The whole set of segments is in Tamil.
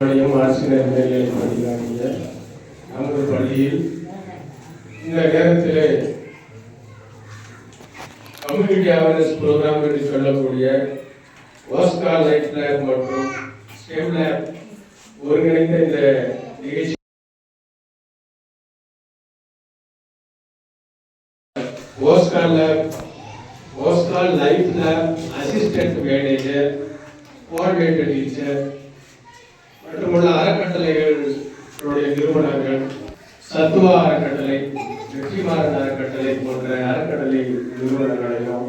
பள்ளியும் ஆசிரியர் மேல்நிலை படிக்கிறாங்க. நமது பள்ளியில் இந்த நேரத்தில் கம்யூனிட்டி அவேர்னஸ் ப்ரோக்ராம் என்று சொல்லக்கூடிய ஓஸ்கா லைட் லேப் மற்றும் ஸ்டெம் லேப் ஒருங்கிணைந்த இந்த நிகழ்ச்சி ஓஸ்கா lab ஓஸ்கா life lab assistant manager coordinator teacher மட்டுமல்ல அறக்கட்டளைகளுடைய நிறுவனங்கள் சத்துவா அறக்கட்டளை வெற்றிமாறன் அறக்கட்டளை போன்ற அறக்கட்டளை நிறுவனங்களையும்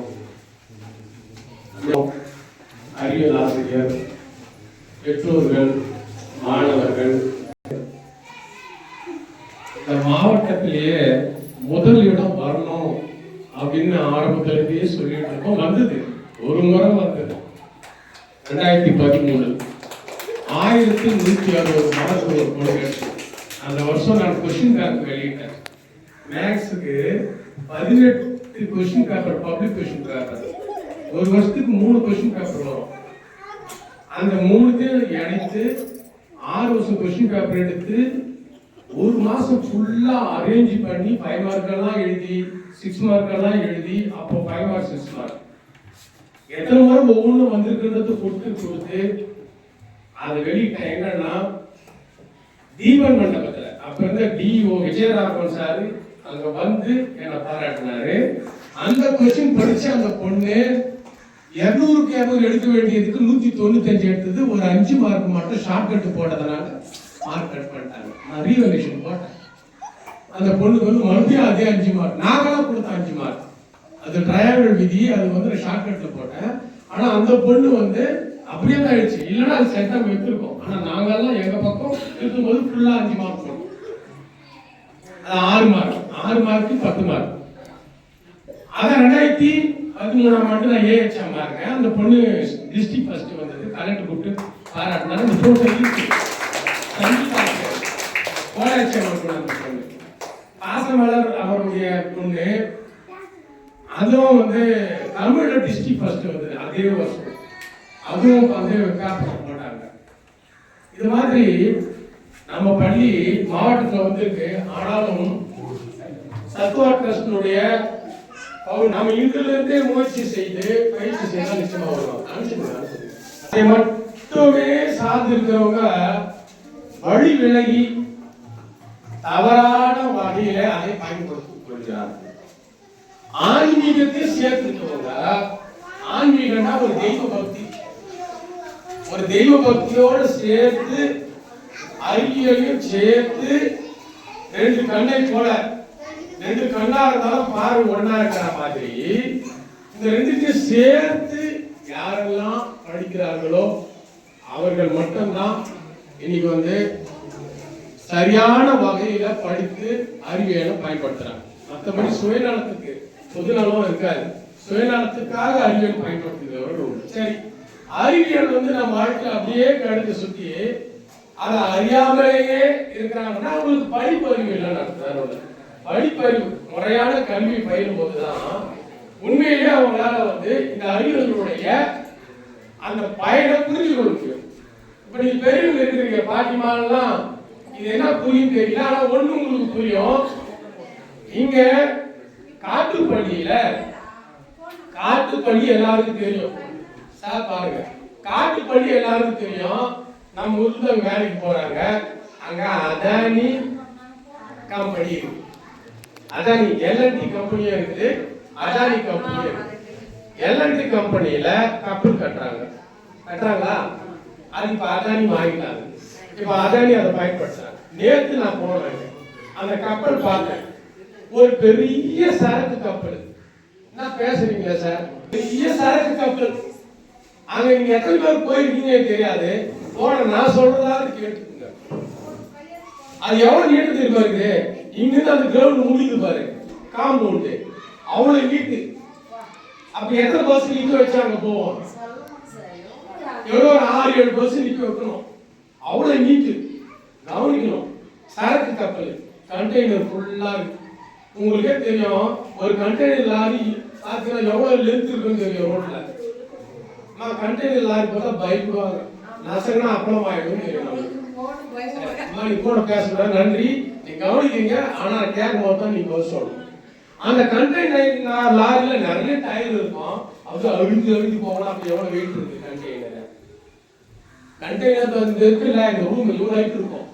அறிவியல் ஆசிரியர் பெற்றோர்கள் மாணவர்கள் இந்த மாவட்டத்திலேயே முதல் இடம் வரணும் அப்படின்னு ஆரம்பத்திலேயே சொல்லிட்டு இருக்கோம். வந்தது. ஒரு முறை வந்தது. ரெண்டாயிரத்தி பதிமூணு. ஆயிரத்தி நூற்றி அறுபது மார்க் ஒரு கொள்கை அந்த வருஷம் நான் கொஸ்டின் பேப்பர் வெளியிட்டேன். மேக்ஸுக்கு பதினெட்டு question paper public question paper ஒரு வருஷத்துக்கு மூணு கொஸ்டின் பேப்பர் வரும். அந்த மூணுத்தையும் இணைத்து ஆறு வருஷம் கொஸ்டின் பேப்பர் எடுத்து ஒரு மாசம் ஃபுல்லா அரேஞ்ச் பண்ணி ஃபைவ் மார்க்கெல்லாம் எழுதி சிக்ஸ் மார்க்கெல்லாம் எழுதி அப்போ ஃபைவ் மார்க் சிக்ஸ் மார்க் எத்தனை மார்க் ஒவ்வொன்றும் வந்திருக்கிறது கொடுத்து கொடுத்து அது வெளியிட்ட என்னன்னா தீபன் மண்டபத்துல. அப்ப இருந்த டிஓ விஜயராகவன் சார் அங்க வந்து என்னை பாராட்டினாரு. அந்த கொஸ்டின் படிச்ச அந்த பொண்ணு இருநூறுக்கு இரநூறு எடுக்க வேண்டியதுக்கு நூத்தி தொண்ணூத்தஞ்சு எடுத்தது. ஒரு அஞ்சு மார்க் மட்டும் ஷார்ட் கட் போட்டதுனால மார்க் கட் பண்ணிட்டாங்க. நான் ரீவல்யூஷன் போட்டேன். அந்த பொண்ணுக்கு வந்து மறுபடியும் அதே அஞ்சு மார்க் நாங்களாம் கொடுத்த அஞ்சு மார்க் அது ட்ரையாங்கல் விதி அது வந்து ஷார்ட் கட்ல போட்டேன். ஆனா அந்த பொண்ணு வந்து அப்படியே தான் ஆயிடுச்சு. இல்லைன்னா அது செட்டா எடுத்திருக்கோம். ஆனா நாங்கெல்லாம் எங்க பக்கம் இருக்கும்போது ஃபுல்லா அஞ்சு மார்க் போடும். அது ஆறு மார்க் ஆறு மார்க்கு பத்து மார்க் அதான் ரெண்டாயிரத்தி பதிமூணாம் ஆண்டு நான் ஏஹெச்எம் இருக்கேன் அந்த பொண்ணு டிஸ்ட்ரிக்ட் ஃபர்ஸ்ட் வந்தது. கலெக்டர் கூப்பிட்டு பாராட்டினாரு அந்த போட்டோ இருக்கு. கோலாட்சியம் அந்த பொண்ணு. பாசமலர் அவருடைய பொண்ணு. அதுவும் வந்து தமிழ்ல டிஸ்ட்ரிக்ட் ஃபர்ஸ்ட் வந்தது. அதே வருஷம். அதுவும் வந்து பேப்பர் இது மாதிரி நம்ம பள்ளி மாவட்டத்தில் வந்திருக்கு. ஆனாலும் சத்வா ட்ரஸ்டினுடைய நம்ம இன்றுல இருந்தே முயற்சி செய்து பயிற்சி செய்தால் நிச்சயமா வருவாங்க. அதை மட்டுமே சார்ந்து இருக்கிறவங்க வழி விலகி தவறான வகையில அதை பயன்படுத்திக் கொள்கிறார்கள் ஆன்மீகத்தை சேர்த்துக்கவங்க ஆன்மீகம்னா ஒரு தெய்வ பக்தி. ஒரு தெய்வ பக்தியோட சேர்த்து அறிவியலையும் சேர்த்து ரெண்டு கண்ணை போல ரெண்டு கண்ணா இருந்தாலும் பார்வை ஒன்னா இருக்கிற மாதிரி. இந்த ரெண்டுத்தையும் சேர்த்து யாரெல்லாம் படிக்கிறார்களோ அவர்கள் மட்டும்தான் இன்னைக்கு வந்து சரியான வகையில படித்து அறிவியலை பயன்படுத்துறாங்க. மற்றபடி சுயநலத்துக்கு பொதுநலம் இருக்காது. சுயநலத்துக்காக அறிவியல் பயன்படுத்துகிறவர்கள் உண்டு. சரி. அறிவியல் வந்து நம்ம வாழ்க்கையில் அப்படியே கடுத்து சுத்தி அதை அறியாமலேயே இருக்கிறாங்கன்னா அவங்களுக்கு படிப்பறிவு இல்லைன்னு படிப்பறிவு முறையான கல்வி பயிலும் போதுதான் உண்மையிலேயே அவங்களால வந்து இந்த அறிவியலுடைய அந்த பயனை புரிஞ்சு கொள்ள முடியும். இப்ப நீங்க பெரியவங்க இருக்கிறீங்க பாட்டிமாலாம் இது என்ன புரியும் தெரியல ஆனா ஒண்ணு உங்களுக்கு புரியும். நீங்க காட்டு பள்ளியில காட்டு பள்ளி எல்லாருக்கும் தெரியும். சார் பாருங்க. காட்டுப்பள்ளி எல்லாருக்கும் தெரியும். நம்ம ஊர்ல வேலைக்கு போறாங்க. அங்க அதானி கம்பெனி இருக்கு. அதானி எல்என்டி கம்பெனியும் இருக்குது. அதானி கம்பெனியும் இருக்கு எல்என்டி கம்பெனியில கப்பல் கட்டுறாங்க. கட்டுறாங்களா? அது இப்ப அதானி வாங்கிட்டாங்க. இப்ப அதானி அதை பயன்படுத்துறாங்க. நேத்து நான் போனேன் அந்த கப்பல் பார்த்தேன். ஒரு பெரிய சரக்கு கப்பல். என்ன பேசுறீங்களா சார்? பெரிய சரக்கு கப்பல். அங்க நீங்க எத்தனை பேர் போயிருக்கீங்க தெரியாது. போன நான் சொல்றதாவது கேட்டுக்குங்க. அது எவ்வளவு நீட்டு தெரியுமா இருக்குது இங்கிருந்து அந்த கிரவுண்ட் முடியுது பாரு. காம்பவுண்டு அவ்வளவு நீட்டு அப்ப எத்தனை பஸ் நிக்க வச்சு அங்க போவோம்? எவ்வளோ ஒரு ஆறு ஏழு பஸ் நிக்க வைக்கணும். அவ்வளவு நீட்டு கவனிக்கணும். சரக்கு கப்பல். கண்டெய்னர் ஃபுல்லா இருக்கு. உங்களுக்கே தெரியும். ஒரு கண்டெய்னர் லாரி பார்த்தீங்கன்னா எவ்வளவு லென்த் இருக்குன்னு தெரியும் ரோட்ல நான் கண்டெய்னர் லாரி பார்த்தா பைக் அப்பளம் ஆயிடும் தெரியும் நம்மளுக்கு அம்மா, கூட நன்றி நீ கவனிக்கீங்க ஆனா கேட்கும் போது தான் நீ பதில் சொல்லணும் அந்த கண்டெய்னர் லாரியில நிறைய டயர் இருக்கும் அது அழுந்து அழுந்து போகலாம் அப்படி எவ்வளவு வெயிட் இருக்கு கண்டெய்னர் கண்டெய்னர் வந்து இருக்குல்ல இந்த ரூம் இவ்வளவு ஹைட் இருக்கும்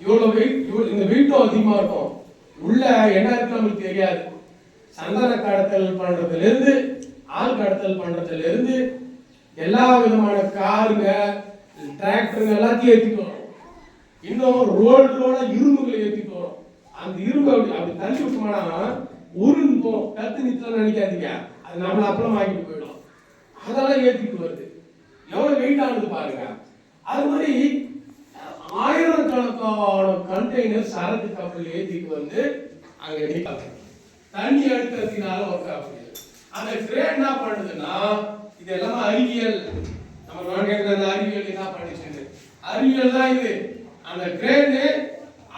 இவ்வளவு வெயிட் இவ்வளவு இந்த வெயிட்டும் அதிகமா இருக்கும் உள்ள என்ன இருக்கு நம்மளுக்கு தெரியாது சந்தன கடத்தல் பண்றதுல இருந்து ஆள் கடத்தல் பண்றதுல இருந்து எல்லா விதமான காருங்க டிராக்டருங்க எல்லாத்தையும் ஏத்திட்டு வரும். இன்னும் ரோடு ரோட இரும்புகளை ஏத்திட்டு வரும். அந்த இரும்பு அப்படி அப்படி தள்ளி விட்டோம்னா உருண்டு போகும். கத்து நிச்சயம் நினைக்காதீங்க. அது நம்மள அப்பளம் வாங்கிட்டு போயிடும். அதெல்லாம் ஏற்றிட்டு வருது. எவ்வளோ வெயிட் ஆனது பாருங்க. அது மாதிரி ஆயிரக்கணக்கான கண்டெய்னர் சரக்கு கப்பல் ஏற்றிட்டு வந்து அங்கே நிற்காங்க தண்ணி அழுத்தத்தினால ஒரு கப்பல் அந்த கிரேன் என்ன பண்ணுதுன்னா இது எல்லாமே அறிவியல்? நம்ம நான் அந்த அறிவியல் என்ன பண்ணிச்சு அறிவியல் தான் இது. அந்த கிரேனு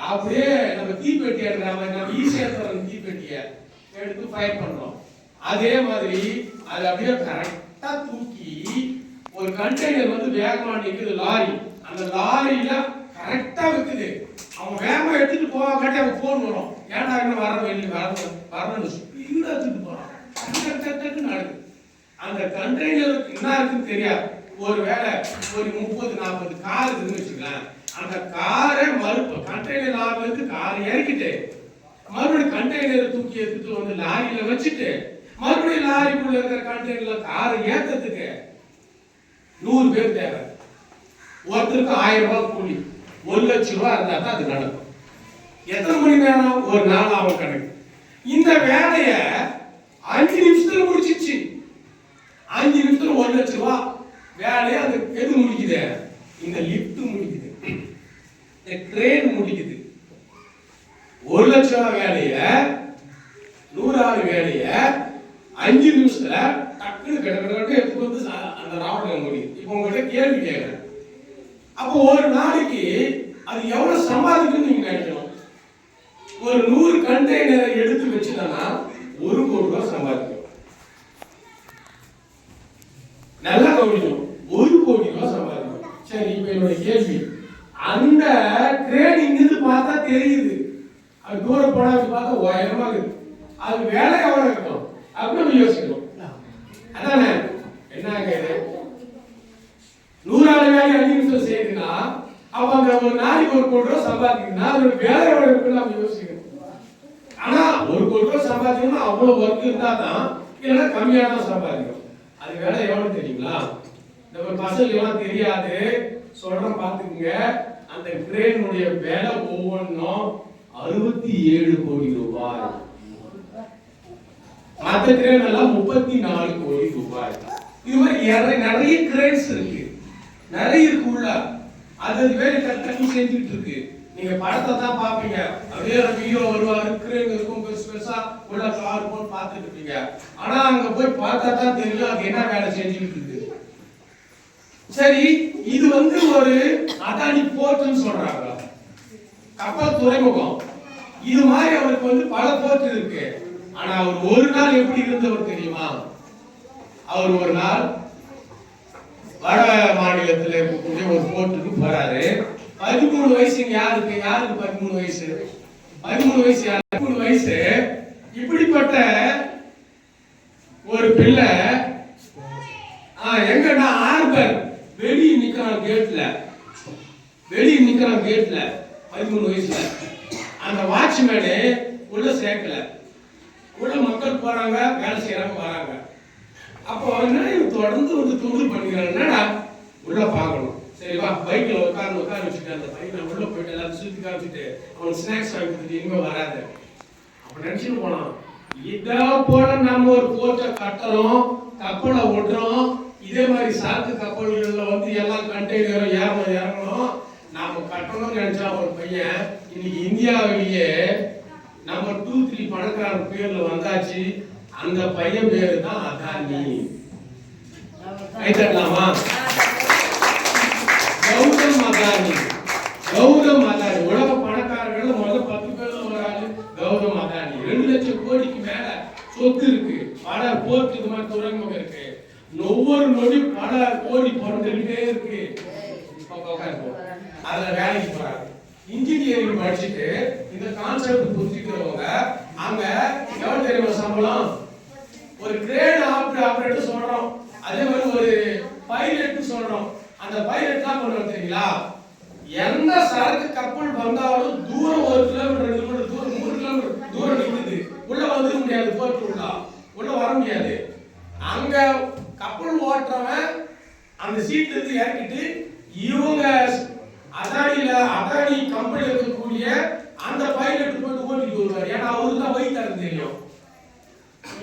அப்படியே நம்ம தீப்பெட்டி எடுக்கிற மாதிரி நம்ம ஈஸியாக தர தீப்பெட்டியை எடுத்து ஃபயர் பண்ணுறோம் அதே மாதிரி அது அப்படியே கரெக்டாக தூக்கி ஒரு கண்டெய்னர் வந்து வேகமாக நிற்குது லாரி அந்த லாரியில கரெக்டாக வைக்குது. அவன் வேகமாக எடுத்துட்டு போவா காட்டி அவன் ஃபோன் வரும். ஏன்டா இன்னும் வர வெளியே வரணும் வரணும்னு ஸ்பீடாக எடுத்துட்டு போகிறான் டக்கு டக்கு நடக்குது. அந்த கண்டெய்னர் என்ன இருக்குன்னு தெரியாது. ஒருவேளை ஒரு முப்பது நாற்பது கார் இருக்குன்னு வச்சுக்கலாம் அந்த காரை மறுப்பு கண்டெய்னர் லாரில இருந்து காரை இறக்கிட்டு மறுபடியும் கண்டெய்னரை தூக்கி எடுத்துட்டு வந்து லாரியில வச்சுட்டு மறுபடியும் லாரிக்குள்ள இருக்கிற கண்டெய்னர்ல காரை ஏத்தத்துக்கு நூறு பேர் தேவை. ஒருத்தருக்கு ஆயிரம் ரூபாய் கூலி. ஒரு லட்சம் ரூபாய் இருந்தா தான் அது நடக்கும். எத்தனை மணி நேரம்? ஒரு நாள் ஆகும் கணக்கு. இந்த வேலையை அஞ்சு நிமிஷத்துல முடிச்சு அஞ்சு நிமிஷத்துல ஒரு லட்சம் ரூபா வேலையை அது எது முடிக்குது? இந்த லிப்ட் முடிக்குது. இந்த ட்ரெயின் முடிக்குது. ஒரு லட்சம் ரூபா வேலைய நூறு ஆள் வேலைய அஞ்சு நிமிஷத்துல டக்குனு கிட கிட கிட வந்து அந்த ராவண முடியும் இப்போ உங்கள்கிட்ட கேள்வி கேட்குறேன் அப்போ ஒரு நாளைக்கு அது எவ்வளவு சம்பாதிக்கும்னு நீங்க நினைக்கணும்? ஒரு நூறு கண்டெய்னர் எடுத்து வச்சுட்டோம்னா ஒரு கோடி ரூபாய் சம்பாதிக்கும் நல்லா கவனிக்கணும் ஒரு கோடி ரூபாய் சம்பாதிக்கும் சரி இப்ப என்னோட கேள்வி அந்த கிரேன் இங்கிருந்து பார்த்தா தெரியுது அது தூரம் போனா அப்படி பார்த்தா உயரமா இருக்கு அது வேலை எவ்வளவு இருக்கும் அப்படின்னு நம்ம யோசிக்கணும் அதானே என்னங்க இது நூறாவது வேலை அஞ்சு நிமிஷம் செய்யுதுன்னா அப்ப அந்த ஒரு நாளைக்கு ஒரு கோடி ரூபாய் சம்பாதிக்குதுன்னா அதோட வேலை எவ்வளவு இருக்குன்னு நம்ம யோசிக்கணும் ஆனா ஒரு கோடி ரூபாய் சம்பாதிக்கணும்னா அவ்வளவு ஒர்க் இருந்தா தான் இல்லைன்னா கம்மியா தான் சம்பாதிக்கும் அது வேலை எவ்வளவு தெரியுங்களா இந்த பசங்க எல்லாம் தெரியாது சொல்றேன் பாத்துக்குங்க அந்த ட்ரெயினுடைய விலை ஒவ்வொன்றும் அறுபத்தி ஏழு கோடி ரூபாய். மத்த கிரேன் எல்லாம் முப்பத்தி நாலு கோடி ரூபாய். இது மாதிரி நிறைய நிறைய கிரேன்ஸ் இருக்கு. நிறைய இருக்கு உள்ள. அது அது வேற செஞ்சுட்டு இருக்கு. நீங்க படத்தை தான் பாப்பீங்க அப்படியே வீடியோ வருவாரு. கிரேன் இருக்கும் பெருசு பெருசா உள்ள கார் போன் பார்த்துட்டு இருப்பீங்க. ஆனா அங்க போய் பார்த்தா தான் தெரியும் அது என்ன வேலை செஞ்சுட்டு இருக்கு. சரி இது வந்து ஒரு அதானி போர்ட்னு சொல்றாங்க. கப்பல் துறைமுகம். இது மாதிரி அவருக்கு வந்து பல போர்ட் இருக்கு. ஆனா அவர் ஒரு நாள் எப்படி இருந்தவர் தெரியுமா? அவர் ஒரு நாள் வட மாநிலத்துல இருக்கக்கூடிய ஒரு போர்ட்டுக்கு போறாரு. பதிமூணு வயசுங்க யாருக்கு யாருக்கு பதிமூணு வயசு? பதிமூணு வயசு பதிமூணு வயசு. இப்படிப்பட்ட ஒரு பிள்ளை எங்கன்னா ஆர்பர் வெளியே நிக்கிறான் கேட்ல வெளியே நிக்கிறான் கேட்ல பதிமூணு வயசுல. அந்த வாட்ச்மேனு உள்ள சேர்க்கல. உள்ள மக்கள் போறாங்க வேலை செய்யறாங்க வராங்க. அப்போ என்ன தொடர்ந்து வந்து தொழில் பண்ணிக்கிறான். என்னடா? உள்ள பார்க்கணும். சரிவா பைக்கில் உட்காந்து உட்கார்ந்து உட்கார வச்சுட்டு அந்த பைக்கில் உள்ள போயிட்டு எல்லாரும் சுற்றி காமிச்சிட்டு அவனுக்கு ஸ்நாக்ஸ் வாங்கி கொடுத்துட்டு இனிமே வராது. அப்ப நினைச்சுட்டு போனான் இதா போல நம்ம ஒரு போர்ட்டை கட்டுறோம் கப்பலை ஓட்டுறோம். இதே மாதிரி சரக்கு கப்பல்களில் வந்து எல்லாம் கண்டெய்னரும் ஏறணும் இறங்கணும் நாம கட்டணும்னு நினைச்சா ஒரு பையன் இன்னைக்கு இந்தியாவிலேயே நம்ம டூ த்ரீ பணக்காரன் பேர்ல வந்தாச்சு. அந்த பையன் பேரு தான் அதானி கைத்தட்டலாமா கௌதம் அதானி. கௌதம் அதானி. உலக பணக்காரர்கள் முதல் பத்து பேர்ல ஒரு ஆளு கௌதம் அதானி. ரெண்டு லட்சம் கோடிக்கு மேல சொத்து இருக்கு. பல போர்ட் இது மாதிரி துறைமுகம் இருக்கு. ஒவ்வொரு நொடி பல கோடி பிறந்துகிட்டே அதுல வேலைக்கு போறாங்க இன்ஜினியரிங் படிச்சுட்டு இந்த கான்செப்ட் புரிஞ்சுக்கிறவங்க அங்க எவ்வளவு தெரியுமா சம்பளம்? ஒரு கிரேட் ஆப்ரேட் ஆப்ரேட்டர் சொல்றோம். அதே மாதிரி ஒரு பைலட் சொல்றோம். அந்த பைலட்லாம் கொண்டு தெரியுங்களா? எந்த சரக்கு கப்பல் வந்தாலும் தூரம் ஒரு கிலோமீட்டர் ரெண்டு கிலோமீட்டர் தூரம் மூணு கிலோமீட்டர் தூரம் நிக்குது உள்ள வந்துட முடியாது போர்ட் உள்ள உள்ள வர முடியாது அங்க கப்பல் ஓட்டுறவன் அந்த சீட்ல இருந்து இறக்கிட்டு இவங்க அதானில அதானி கம்பெனி இருக்கக்கூடிய அந்த பைலட் போயிட்டு ஓட்டிட்டு வருவார் ஏன்னா அவருக்கு தான் வயிற்று தெரியும்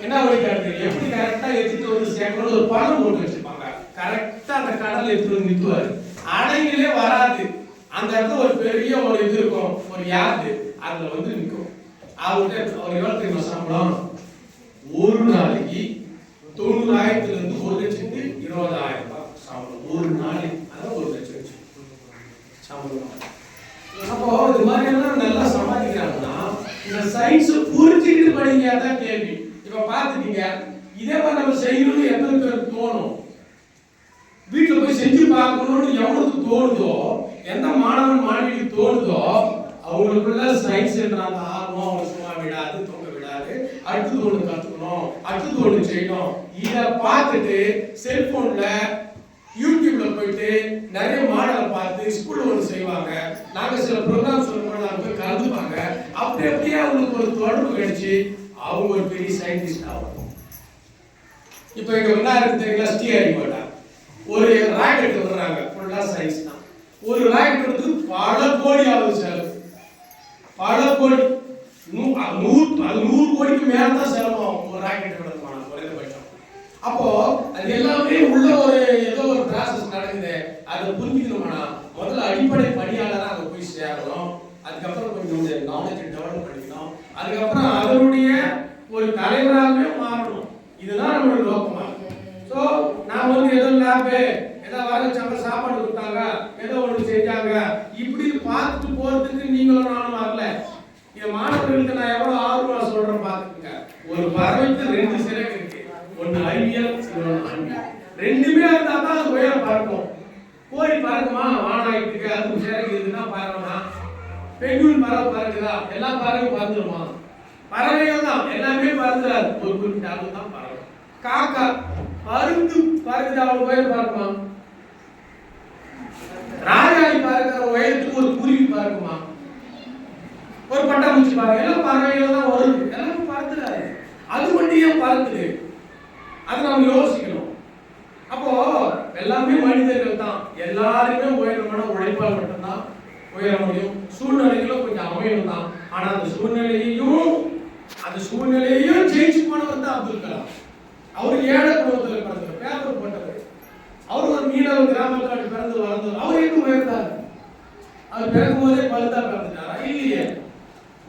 என்ன வழிகாட்டு எப்படி கரெக்டா எடுத்துட்டு வந்து சேர்க்கணும் ஒரு பணம் போட்டு வச்சிருப்பாங்க கரெக்டா அந்த கடல்ல எடுத்துட்டு வந்து நிறுத்துவாரு அணைங்களே வராது அந்த இடத்துல ஒரு பெரிய ஒரு இது இருக்கும் ஒரு யார்டு அதுல வந்து நிற்கும் அவர்கிட்ட அவர் எவ்வளவு தெரியுமா சம்பளம் ஒரு நாளைக்கு தொண்ணூறாயிரத்துல இருந்து ஒரு லட்சத்து இருபதாயிரம் ரூபாய் சம்பளம் ஒரு நாளைக்கு அதான் ஒரு லட்சம் வச்சு சம்பளம் அப்போ இது மாதிரி எல்லாம் நல்லா சம்பாதிக்கிறாங்கன்னா இந்த சயின்ஸ் புரிஞ்சுக்கிட்டு படிங்க அதான் கேள்வி. இப்ப பாத்துட்டீங்க இதே மாதிரி நம்ம செய்யணும்னு எத்தனை பேருக்கு தோணும்? வீட்டுல போய் செஞ்சு பார்க்கணும்னு எவனுக்கு தோணுதோ எந்த மாணவன் மாணவிக்கு தோணுதோ அவங்களுக்குள்ள சயின்ஸ் என்ற அந்த ஆர்வம் அவங்க சும்மா விடாது தூங்க விடாது. அடுத்தது ஒண்ணு கத்துக்கணும் அடுத்தது ஒண்ணு செய்யணும். இத பார்த்துட்டு செல்போன்ல யூடியூப்ல போயிட்டு நிறைய மாடலை பார்த்து ஸ்கூல்ல ஒன்று செய்வாங்க. நாங்க சில ப்ரோக்ராம் சொல்லும்போது நாங்க போய் கலந்துப்பாங்க. அப்படி அப்படியே அவங்களுக்கு ஒரு தொடர்பு கிடைச்சு அவங்க ஒரு பெரிய சயின்டிஸ்ட் ஆகும் இப்போ இங்க என்ன இருக்கு தெரியுங்களா? போட்டா ஒரு ராக்கெட் விடுறாங்க. ஃபுல்லா சயின்ஸ் தான். ஒரு ராக்கெட் வந்து பல கோடி ஆகுது செலவு. பல கோடி. நூறு அது நூறு கோடிக்கு மேல தான் செலவாகும். ஒரு ராக்கெட் விடுறதுமான குறைந்தபட்சம். அப்போ அது எல்லாமே உள்ள ஒரு ஏதோ ஒரு ப்ராசஸ் நடக்குது அதை புரிஞ்சுக்கணும்னா முதல்ல அடிப்படை பணியாளரா அங்க போய் சேரணும் அதுக்கப்புறம் கொஞ்சம் நாலேஜ் டெவலப் பண்ணிக்கணும் அதுக்கப்புறம் அதனுடைய ஒரு மாறணும். இதுதான் நம்மளுடைய நோக்கமா. ஸோ நான் வந்து ஏதோ லேபு ஏதோ வரச்சாங்க சாப்பாடு கொடுத்தாங்க ஏதோ ஒன்று செஞ்சாங்க. இப்படி பார்த்துட்டு போறதுக்கு நீங்களும் நானும் வரல. இந்த மாணவர்களுக்கு நான் எவ்வளவு ஆர்வம் சொல்றேன் பாத்துக்கங்க ஒரு பறவைக்கு ரெண்டு சிறகு இருக்கு. ஒன்னு அறிவியல் இன்னொன்னு ரெண்டுமே இருந்தா தான் அது உயரம் பறக்கும். கோழி பறக்குமா வானாயிட்டுக்கு அதுக்கு சிறகு இதுதான் பறக்கணும் பெண்குள் பறவை பறக்குதா? எல்லா பறவையும் பறந்துருமா? பறவைகள் தான். எல்லாமே பறந்துடாது ஒரு குறிப்பிட்ட அளவு தான் பறவை. காக்கா பருந்து பறக்குது. அவ்வளவு உயரம் பறக்குமா? ராஜாளி பறக்கிற உயரத்துக்கு ஒரு குருவி பறக்குமா? ஒரு பட்டாம்பூச்சி பாருங்க எல்லாம் பறவைகள் தான் வருது. எல்லாம் பறந்துடாது அது மட்டும் ஏன் பறக்குது? அதை நம்ம யோசிக்கணும். அப்போ எல்லாமே மனிதர்கள் தான். எல்லாருமே உயரமான உழைப்பால் மட்டும்தான் உயர முடியும். சூழ்நிலைகளும் கொஞ்சம் அமையும் தான். ஆனா அந்த சூழ்நிலையையும் அந்த சூழ்நிலையையும் ஜெயிச்சு போனவர் தான் அப்துல் கலாம். அவர் ஏழை குடும்பத்தில் பிறந்தவர் பேப்பர் போட்டவர். அவர் ஒரு மீனவர் கிராமத்தில் பிறந்து வளர்ந்தவர். அவர் எங்க உயர்ந்தார்? அவர் பிறக்கும் போதே பழுத்தா பிறந்துட்டாரா? இல்லையே.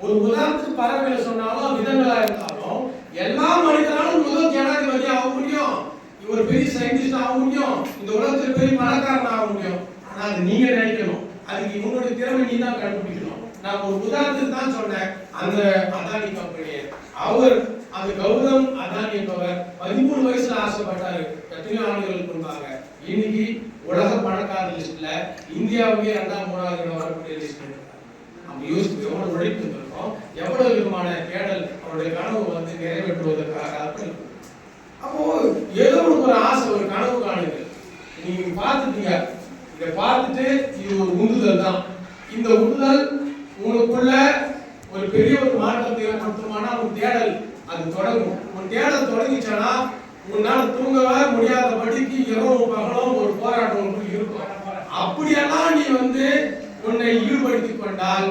ஒரு உதாரணத்துக்கு பறவைகளை சொன்னாலும் விதங்களா இருந்தாலும் எல்லா மனிதனாலும் முதல் ஜனாதிபதி ஆக முடியும். இவர் பெரிய சயின்டிஸ்ட் ஆக முடியும். இந்த உலகத்தில் பெரிய பணக்காரன் ஆக முடியும். ஆனா அது நீங்க நினைக்கணும். அதுக்கு உங்களுடைய திறமை நீ தான் கண்டுபிடிக்கணும். நான் ஒரு உதாரணத்துக்கு தான் சொன்னேன். அந்த அதானி கம்பெனியை. அவர் அந்த கௌதம் அதானி என்பவர் பதிமூணு வயசுல ஆசைப்பட்டாரு. எத்தனையோ ஆண்டுகள் கொடுப்பாங்க இன்னைக்கு உலக பணக்கார லிஸ்ட்ல இந்தியாவுக்கே ரெண்டாம் மூணாவது இடம் வரக்கூடிய லிஸ்ட் நம்ம யோசிச்சு எவ்வளவு உழைப்பு இருக்கும் எவ்வளவு விதமான தேடல் அவருடைய கனவு வந்து நிறைவேற்றுவதற்காக அர்ப்பணிப்பு அப்போ ஏதோ ஒரு ஆசை ஒரு கனவு காணுங்க நீங்க பார்த்துட்டீங்க. இதை பார்த்துட்டு இது ஒரு உந்துதல் தான். இந்த உந்துதல் உனக்குள்ள ஒரு பெரிய ஒரு மாற்றத்தை ஏற்படுத்துமானா உன் தேடல் அது தொடங்கும். உன் தேடல் தொடங்கிச்சானா உன்னால தூங்கவே முடியாத படிக்கு இரவும் பகலும் ஒரு போராட்டம் உனக்கு இருக்கும். அப்படியெல்லாம் நீ வந்து உன்னை ஈடுபடுத்திக் கொண்டால்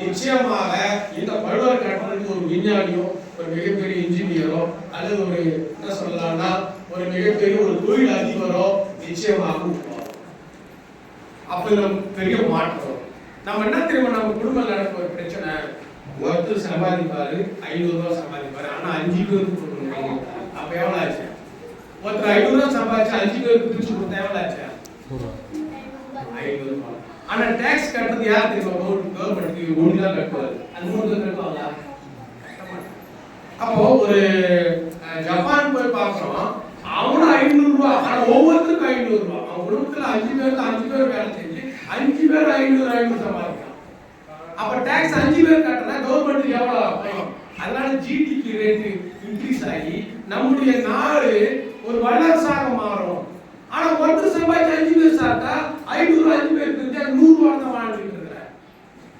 நிச்சயமாக இந்த பழுவர் கட்டணத்துக்கு ஒரு விஞ்ஞானியோ ஒரு மிகப்பெரிய இன்ஜினியரோ அல்லது ஒரு என்ன சொல்லலாம்னா ஒரு மிகப்பெரிய ஒரு தொழில் அதிபரோ நிச்சயமாக அப்படி அப்ப நம்ம பெரிய மாற்றம். நம்ம என்ன தெரியுமா நம்ம குடும்பம் நடக்க ஒரு பிரச்சனை? ஒருத்தர் சம்பாதிப்பாரு ஐநூறு ரூபா சம்பாதிப்பாரு. ஆனா அஞ்சு பேருக்கு கொடுக்கணும். அப்ப எவ்வளவு ஆச்சு? ஒருத்தர் ஐநூறு ரூபாய் சம்பாதிச்சு அஞ்சு பேருக்கு பிரிச்சு கொடுத்தா எவ்வளவு ஆச்சு? ஐநூறு ரூபாய் ஆனா டாக்ஸ் கட்டுறது யார் தெரியுமா? கவர்மெண்ட்டுக்கு ஒன்று தான் கட்டுவாரு. மூணு கட்டுவாங்களா? அப்போ ஒரு ஜப்பான் போய் பார்க்குறோம். அவனும் ஐநூறு ரூபா. ஆனா ஒவ்வொருத்தருக்கும் ஐநூறு ரூபா. அவன் குடும்பத்துல அஞ்சு பேருக்கு அஞ்சு பேர் வேலை செஞ்சு அஞ்சு பேர் ஐநூறு ஐநூறு சம்பாதிக்கலாம் அப்ப டாக்ஸ் அஞ்சு பேர் கட்டினா கவர்மெண்ட் எவ்வளவு ஆகும்? அதனால ஜிடிபி ரேட் இன்க்ரீஸ் ஆகி நம்முடைய நாடு ஒரு வல்லரசாக மாறும். ஆனா ஒருத்தர் சம்பாதிச்சு அஞ்சு பேர் சாப்பிட்டா ஐநூறு அஞ்சு பேர் பிரிஞ்சா நூறு ரூபா தான் வாழ்ந்துட்டு இருக்கிறேன்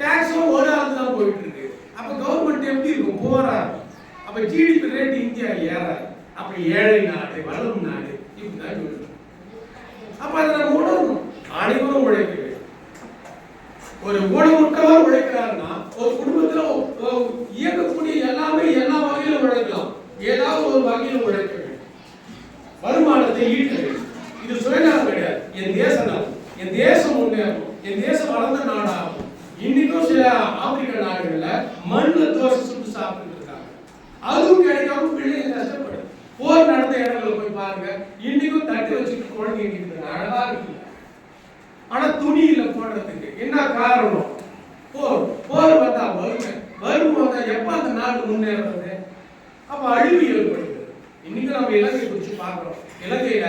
டாக்ஸும் ஒரு ஆள் தான் போயிட்டு இருக்கு. அப்ப கவர்மெண்ட் எப்படி இருக்கும்? போறாரு அப்ப ஜிடிபி ரேட் இந்தியா ஏறாது. அப்ப ஏழை நாடு வளரும் நாடு இப்படிதான் அப்ப அதை நம்ம உணரணும். அனைவரும் உழைக்க ஒரு ஊனமுற்றவர் உழைக்கிறாருன்னா ஒரு குடும்பத்துல இயக்கக்கூடிய எல்லாமே எல்லா வகையிலும் உழைக்கலாம். ஏதாவது ஒரு வகையிலும் உழைக்க வேண்டும். வருமானத்தை ஈட்ட வேண்டும். இது சுயநலம் கிடையாது. என் தேச நலம் என் தேசம் முன்னேறும் என் தேசம் வளர்ந்த நாடாகும். இன்னைக்கும் சில ஆப்பிரிக்க நாடுகள்ல மண்ணில் தோசை சுட்டு சாப்பிட்டு இருக்காங்க. அதுவும் கிடைக்காம பிள்ளைங்க கஷ்டப்படும். போர் நடந்த இடங்களை போய் பாருங்க. இன்னைக்கும் தட்டு வச்சுட்டு குழந்தைங்க இருக்குது அழகா இருக்கு ஆனா துணி இல்ல போடுறதுக்கு என்ன காரணம்? போர். போர் வந்தா வறுமை. வறுமை வந்தா எப்ப அந்த நாடு முன்னேறது அப்ப அழிவு ஏற்படுகிறது இன்னைக்கு நம்ம இலங்கை குறிச்சு பாக்குறோம் இலங்கையில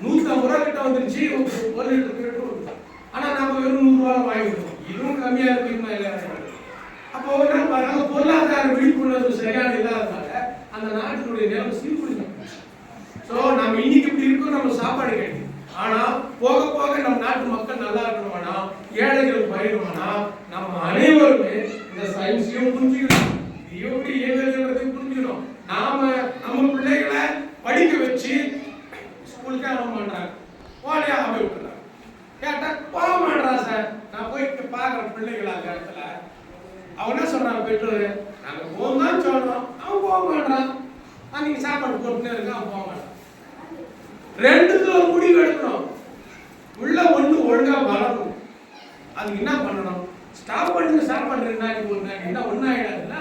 நூத்தம்பது ரூபா கிட்ட வந்துருச்சு. ஒரு- ஒரு லிட்டர் பெட்ரோல் ஆனா நம்ம வெறும் நூறு ரூபாய் வாங்கிட்டோம் இதுவும் கம்மியா இருக்குமா இல்ல அப்போ என்ன பாருங்க பொருளாதார விழிப்புணர்வு சரியான இல்லாதனால அந்த நாட்டினுடைய நிலைமை சீர்குலைஞ்சு ஸோ நம்ம இன்னைக்கு இப்படி இருக்கோம் நம்ம சாப்பாடு கிடைக்கும் ஆனா போக போக நம்ம நாட்டு மக்கள் நல்லா இருக்கணும்னா ஏழைகள் பயிரணும்னா நம்ம அனைவருமே இந்த சயின்ஸையும் புரிஞ்சுக்கணும். இது எப்படி இயங்குறதுன்றதையும் புரிஞ்சுக்கணும். நாம நம்ம பிள்ளைகளை படிக்க வச்சு ஸ்கூலுக்கே அனுப்ப மாட்டாங்க. போலியா அவை விட்டுறாங்க. கேட்டா போக மாட்டான் சார் நான் போயிட்டு பார்க்குறேன் பிள்ளைகள் அந்த இடத்துல. அவன் என்ன சொல்றான் பெற்றோர்? நாங்க போகணும் சொல்றோம். அவன் போக மாட்டான் அன்னைக்கு சாப்பாடு போட்டுன்னு இருக்கான் போக மாட்டான் ரெண்டுத்துல ஒரு முடிவு எடுக்கணும். உள்ள ஒண்ணு ஒழுங்கா வளரும் அதுக்கு என்ன பண்ணணும்? ஸ்டாப் பண்ணுங்க ஸ்டாப் பண்றீங்கன்னா நீங்க ஒரு என்ன ஒண்ணு ஆகிடாதுன்னா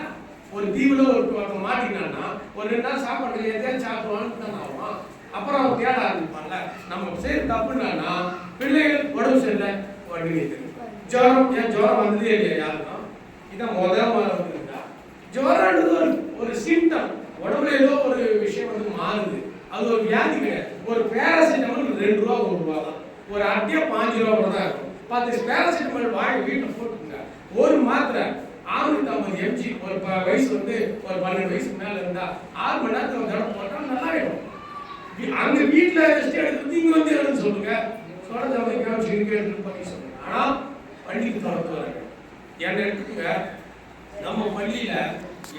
ஒரு தீவுல ஒரு ஒருத்தன் மாட்டினான்னா ஒரு ரெண்டு நாள் சாப்பாடு எதையாவது சாப்பிடுவான்னு தான் ஆகும் அப்புறம் அவன் தேட ஆரம்பிப்பான்ல. நம்ம செய்ய தப்புனானா பிள்ளைகள் உடம்பு சரியில்லை. உடனே ஜுரம் ஏன் ஜுரம் வந்ததே இல்லையா யாருக்கும்? இதான் முதல் முறை வந்துருக்கா ஜுரம்ன்றது ஒரு ஒரு சிம்டம் உடம்புல ஏதோ ஒரு விஷயம் வந்து மாறுது. அது ஒரு வியாதி கிடையாது. ஒரு பேராசிட்டமல் ரெண்டு ரூபா ஒரு ரூபா தான். ஒரு அட்டையே பாஞ்சு ரூபா கூட தான் இருக்கும். பத்து பேராசிட்டமல் வாங்கி வீட்டில் போட்டுக்கோங்க. ஒரு மாத்திரை ஆறுநூத்தி ஐம்பது எம்ஜி ஒரு ப- வயசு வந்து ஒரு பன்னெண்டு வயசுக்கு மேல இருந்தா ஆறு மணி நேரத்தில் ஒரு தடவை போட்டா நல்லா ஆயிடும் அந்த அங்க வீட்டுல ரெஸ்ட் எடுத்து இங்க வந்து எழுத சொல்லுங்க. சோழ ஜாமதிக்காம சிரிக்க எடுத்து பண்ணி சொல்லுங்க ஆனா பள்ளிக்கு தொடர்ந்து வரேன் என்ன எடுத்துக்கோங்க? நம்ம பள்ளியில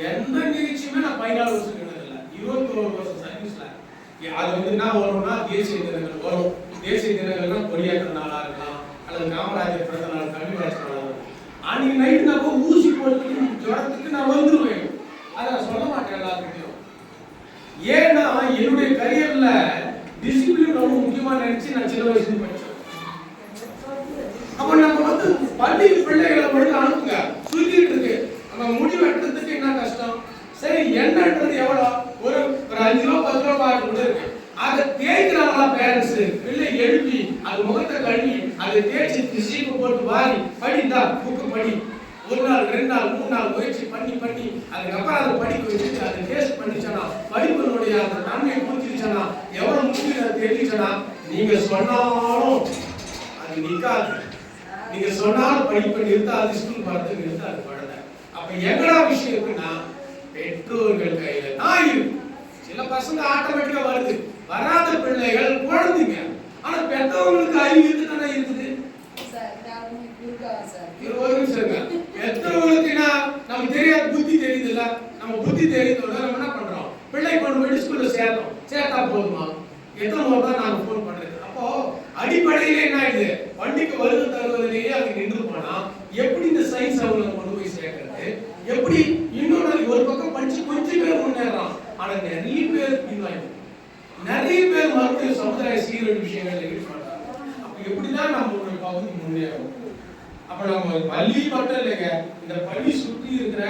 எந்த நிகழ்ச்சியுமே நான் பதினாலு வருஷம் கிடையாது இருபத்தி ஒரு வருஷம் சர்வீஸ்ல அது வந்து என்ன வரும்னா தேசிய தினங்கள் வரும். தேசிய தினங்கள்னா கொடியாற்ற நாளா இருக்கலாம் அல்லது காமராஜர் பிறந்த நாள் கல்விராஜ் நாளா இருக்கும் அன்னைக்கு நைட் நான் போய் ஊசி போடுறதுக்கு ஜுரத்துக்கு நான் வந்துருவேன். அதை நான் சொல்ல மாட்டேன் எல்லாத்துக்கிட்டையும் ஏன்னா என்னுடைய கரியர்ல டிசிப்ளின் ரொம்ப முக்கியமா நினைச்சு நான் சின்ன வயசுல படிச்சேன். அப்ப நம்ம வந்து பள்ளி பிள்ளைகளை மட்டும் அனுப்புங்க. சுத்திட்டு இருக்கு. நம்ம முடி வெட்டுறதுக்கு என்ன கஷ்டம்? சரி என்னன்றது எவ்வளோ ஒரு ஒரு அஞ்சு ரூபா பத்து ரூபா பாட்டு கூட இருக்கு. அதை தேய்க்கிறாங்களா பேரண்ட்ஸ் பிள்ளை எழுப்பி அது முகத்தை கழுவி அதை தேய்ச்சி சீப்பு போட்டு வாரி படிந்தா புக்கு படி. ஒரு நாள் ரெண்டு நாள் மூணு நாள் முயற்சி பண்ணி பண்ணி அதுக்கப்புறம் அதை படிக்க வச்சு அதை டேஸ்ட் பண்ணிச்சனா படிப்பினுடைய அந்த தன்மையை புரிஞ்சிருச்சனா எவ்வளவு முக்கியம் அதை தெரிஞ்சிச்சனா நீங்க சொன்னாலும் அது நிற்காது நீங்க சொன்னாலும் படிப்பு நிறுத்தாது ஸ்கூல் பார்த்து நிறுத்தாது குழந்தை அப்ப எங்கடா விஷயம் இருக்குன்னா பெற்றோர்கள் கையில தான் இருக்கு. சில பசங்க ஆட்டோமேட்டிக்கா வருது. வராத பிள்ளைகள் குழந்தைங்க. ஆனா பெற்றவங்களுக்கு அறிவு தானே இருக்குது? ஒரு நிமிஷம் நமக்கு தெரியாத புத்தி தெரியுதுல்ல? நம்ம புத்தி தெரியுதோட நம்ம என்ன பண்றோம்? பிள்ளை கொண்டு ஸ்கூல்ல சேர்த்தோம். சேர்த்தா போதுமா? எத்தனை முறை தான் நாங்க ஃபோன் பண்றது அப்போ அடிப்படையிலே என்ன ஆயிடுது வண்டிக்கு வருகை தருவதிலேயே அது நின்று போனா எப்படி இந்த சயின்ஸ் அவங்களை கொண்டு போய் சேர்க்கறது எப்படி இன்னொரு ஒரு பக்கம் படிச்சு கொஞ்சம் பேர் முன்னேறான் ஆனா நிறைய பேர் பின்வாங்க நிறைய பேர் மருத்துவ சமுதாய சீரழிவு விஷயங்கள்ல ஈடுபடுறாங்க அப்ப எப்படிதான் நம்ம ஒரு பகுதி முன்னேறும் அப்ப நம்ம பள்ளி மட்டும் இல்லைங்க இந்த பள்ளி சுற்றி இருக்கிற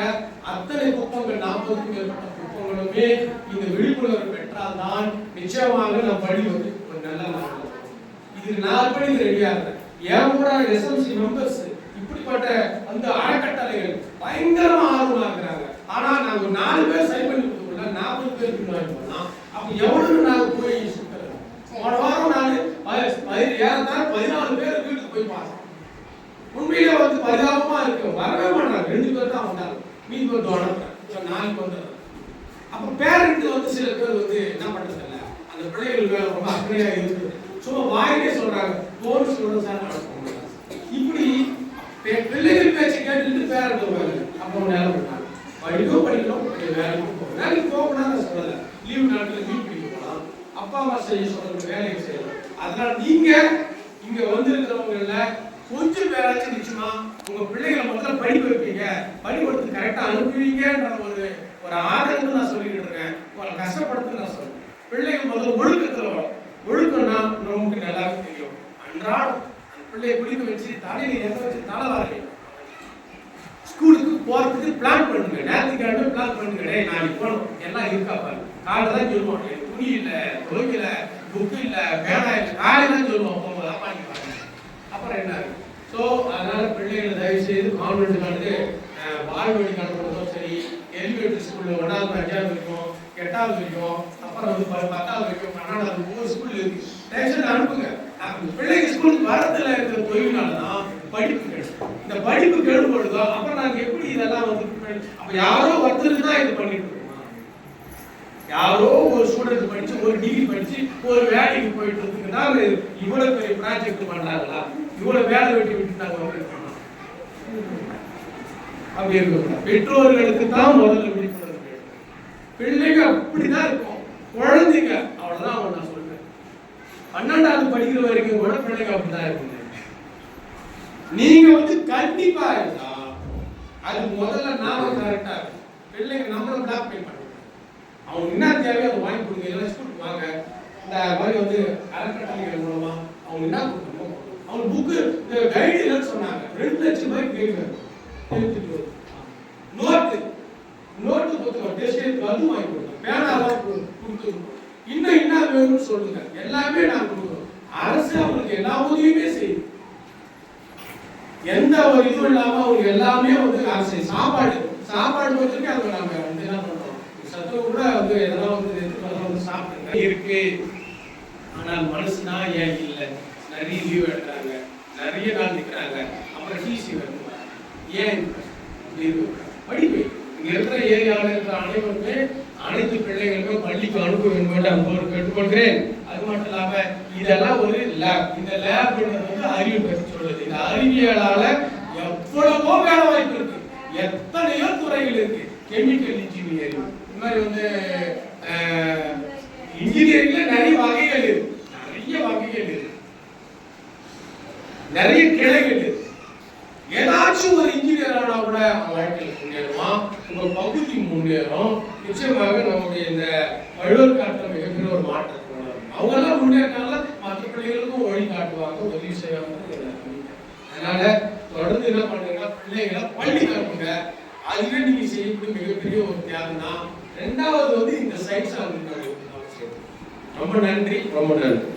அத்தனை குப்பங்கள் நாற்பதுக்கும் மேற்பட்ட குப்பங்களுமே இந்த விழிப்புணர்வு பெற்றால்தான் நிச்சயமாக நம்ம பள்ளி வந்து ஒரு நல்ல நாள் இதுக்கு நாலு படி ரெடியா இருக்கிறேன் என் கூட எஸ்எம்சி மெம்பர்ஸ் இப்படிப்பட்ட அந்த அறக்கட்டளைகள் பயங்கரமா ஆர்வமா இருக்கிறாங்க நாங்கள் ஒரு நாலு பேர் சரி பண்ணி கொடுத்தோம்னா நாற்பது பேர் பின்னாடி போனால் அப்போ எவ்வளவு நாங்கள் போய் போன வாரம் நான் ஏறத்தாழ பதினாலு பேர் வீட்டுக்கு போய் பார்த்தோம் வந்து பரிதாபமா இருக்கு. வரவே மாட்டாங்க. ரெண்டு பேர் தான் வந்தாங்க. மீன் பேர் தோணுறாங்க நாளைக்கு வந்துடுறேன் அப்போ பேரண்ட் வந்து சில பேர் வந்து என்ன பண்றது அந்த பிள்ளைகள் மேல ரொம்ப அக்கறையா இருக்குது. சும்மா வாயிலே சொல்றாங்க போன் சொல்ற சார் நடக்கும் இப்படி பிள்ளைகள் பேச்சு கேட்டுட்டு பேரண்ட் வருவாங்க அப்போ நிலவு வேலை பண்ணாங்க படிக்கணும் படிக்கணும் கொஞ்சம் வேலைக்கு போகணும் வேலைக்கு போகணும்னா நான் சொல்லல லீவ் நாட்டில் லீவ் பிடிக்க போகலாம் அப்பா அம்மா செய்ய சொல்றது வேலையை செய்யலாம் அதனால நீங்க இங்க வந்திருக்கிறவங்கள கொஞ்சம் பேராச்சும் நிச்சயமா உங்க பிள்ளைகளை முதல்ல படிக்க வைப்பீங்க. பள்ளிக்கூடத்துக்கு கரெக்டா அனுப்புவீங்கன்ற ஒரு ஒரு ஆதரவு நான் சொல்லிட்டு இருக்கேன். உங்களை கஷ்டப்படுத்து நான் சொல்றேன். பிள்ளைங்க முதல்ல ஒழுக்கத்துல வரும். ஒழுக்கம்னா நமக்கு நல்லாவே தெரியும். அன்றாடம் பிள்ளையை குளிக்க வச்சு தலையில எண்ணெய் வச்சு தலை வாரீங்க ஸ்கூலுக்கு போறதுக்கு பிளான் பண்ணுங்க. நேரத்துக்கு பிளான் பண்ணுங்க. டேய் நாளைக்கு போகணும். எல்லாம் இருக்கா பாரு. காலைல தான் சொல்லுவோம் துணி இல்ல துவைக்கல புக்கு இல்ல பேனா இல்ல காலையில தான் சொல்லுவோம் போகும்போது அப்பா அப்புறம் என்ன? ஸோ அதனால பிள்ளைகளை தயவு செய்து கான்வென்ட் வந்து பால்வழி அனுப்புறதும் சரி எலிவேட்டர் ஸ்கூலில் ஒன்றாவது அஞ்சாவது வரைக்கும் எட்டாவது வரைக்கும் அப்புறம் வந்து ப- பத்தாவது வரைக்கும் பன்னெண்டாவது ஒவ்வொரு ஸ்கூல் இருக்கு. தயவு செய்து அனுப்புங்க அந்த பிள்ளைங்க ஸ்கூலுக்கு வரத்தில் இருக்கிற தொழில்னால தான் படிப்பு கெடும். இந்த படிப்பு கெடும் பொழுதோ அப்புறம் நாங்கள் எப்படி இதெல்லாம் வந்து அப்போ யாரோ ஒருத்தருக்கு தான் இது பண்ணிட்டு யாரோ ஒரு ஸ்டூடெண்ட் படிச்சு ஒரு டிகிரி படிச்சு ஒரு வேலைக்கு போயிட்டு இருக்குன்னா இவ்வளவு பெரிய ப்ராஜெக்ட் பண்றாங்களா? இவ்வளவு வேலை வெட்டி விட்டுட்டாங்க அப்படி இருக்கக்கூடாது பெற்றோர்களுக்கு தான் முதல்ல விழிப்புணர்வு பிள்ளைங்க அப்படிதான் இருக்கும். குழந்தைங்க அவ்வளவுதான் அவங்க நான் சொல்றேன். பன்னெண்டாவது படிக்கிற வரைக்கும் கூட பிள்ளைங்க அப்படிதான் இருக்குங்க. நீங்க வந்து கண்டிப்பா இருந்தா அது முதல்ல நாம கரெக்டா இருக்கும் பிள்ளைங்க நம்மளும் பிளாக் பண்ணி அவங்க என்ன தேவையோ அதை வாங்கி கொடுங்க. எல்லாம் ஸ்கூலுக்கு வாங்க. இந்த மாதிரி வந்து அறக்கட்டளைகள் மூலமா அவங்க என்ன கொடுக்கணும் அவங்க புக்கு கைடு இல்லைன்னு சொன்னாங்க. ரெண்டு லட்சம் ரூபாய் கேட்குறாங்க நோட்டு நோட்டு புத்தகம் டெஸ்ட் அது வாங்கி கொடுங்க பேனாலாம் கொடுத்து இன்னும் என்ன வேணும்னு சொல்லுங்க. எல்லாமே நான் கொடுக்குறோம். அரசு அவங்களுக்கு எல்லா உதவியுமே செய்யுது எந்த ஒரு இதுவும் இல்லாம அவங்க எல்லாமே வந்து அரசு சாப்பாடு சாப்பாடு வச்சுட்டு அவங்க நாங்க சத்துவ கூட வந்து எதனா வந்து எடுத்து அதெல்லாம் வந்து சாப்பிடுங்க இருக்கு. ஆனால் மனசுனா ஏன் இல்லை? நிறைய லீவ் எடுக்கிறாங்க. நிறைய நாள் நிற்கிறாங்க அப்புறம் டிசி வருவாங்க ஏன் இப்படி இருக்கு? படிப்பு. இங்க இருக்கிற ஏரியாவில் இருக்கிற அனைவருமே அனைத்து பிள்ளைகளுக்கும் பள்ளிக்கு அனுப்ப வேண்டும் என்று அன்போடு கேட்டுக்கொள்கிறேன். அது மட்டும் இல்லாம இதெல்லாம் ஒரு லேப் இந்த லேப் வந்து அறிவு பற்றி சொல்லுது. இந்த அறிவியலால எவ்வளவோ வேலை வாய்ப்பு இருக்கு. எத்தனையோ துறைகள் இருக்கு. கெமிக்கல் இன்ஜினியரிங் இது மாதிரி வந்து இன்ஜினியரிங்ல நிறைய வகைகள் இருக்கு. நிறைய வகைகள் இருக்கு. நிறைய கிளைகள் இருக்கு. ஏதாச்சும் ஒரு இன்ஜினியர் ஆனா கூட வாழ்க்கையில் முன்னேறுவான். உங்க பகுதி முன்னேறும். நிச்சயமாக நம்முடைய இந்த வள்ளுவர் காட்டுற மிகப்பெரிய ஒரு மாற்றத்தை உணரும் அவங்க எல்லாம் முன்னேறினால மற்ற பிள்ளைகளுக்கும் வழி காட்டுவாங்க உதவி செய்வாங்க. அதனால தொடர்ந்து என்ன பண்ணுங்க பிள்ளைகளை பள்ளி அனுப்புங்க. அதுவே நீங்க செய்யக்கூடிய மிகப்பெரிய ஒரு தியாகம் தான் ரெண்டாவது வந்து இந்த சயின்ஸ் அவங்களுக்கு ரொம்ப நன்றி ரொம்ப நன்றி.